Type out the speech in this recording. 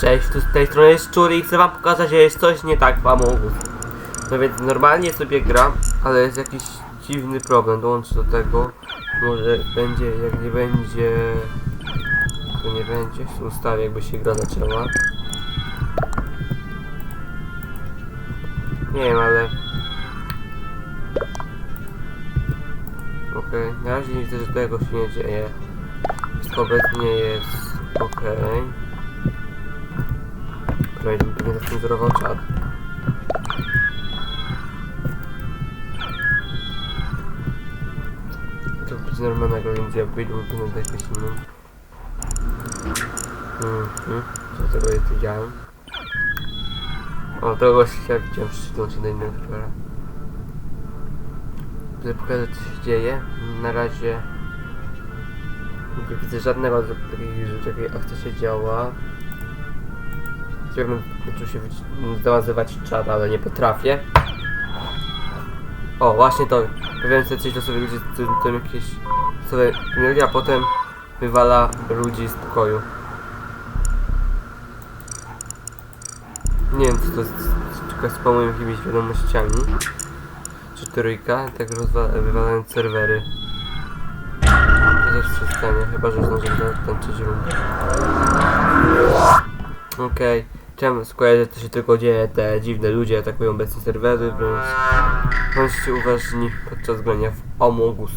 Cześć, tu z tej strony jest Szczur i chcę wam pokazać, że jest coś nie tak w Among Us. No więc normalnie sobie gram, ale jest jakiś dziwny problem, dołączę do tego. Może będzie, jak nie będzie... To nie będzie, w ustawie jakby się gra zaczęła. Nie wiem, ale... Okej, na razie nie widzę, że tego się nie dzieje. Obecnie jest okej. Prawie bym pewnie zacenzurował czat. To będzie normalnego, więc ja wyjdę na jakieś inną. Mhm, co tego nie widziałem. O, tego gościa widziałem, przyczyną się do innego serwera. Chcę pokazać co się dzieje. Na razie nie widzę żadnego z takich rzeczy, jakiej akcja się działa. Chciałbym się zamazywać czat, ale nie potrafię. O, właśnie to. Powiem sobie coś, to sobie ludzie to, to jakieś sobie mieli, a potem wywala ludzi z pokoju. Nie wiem, co to jest, tylko pomył jakimiś wiadomościami. Czy trójka, tak wywalając serwery. To też przestanie, chyba że zdążę tańczyć rundę. Okej, chciałem skojarzyć, że to się tylko dzieje, te dziwne ludzie atakują obecnie serwery, więc bądźcie uważni podczas grania w Among Us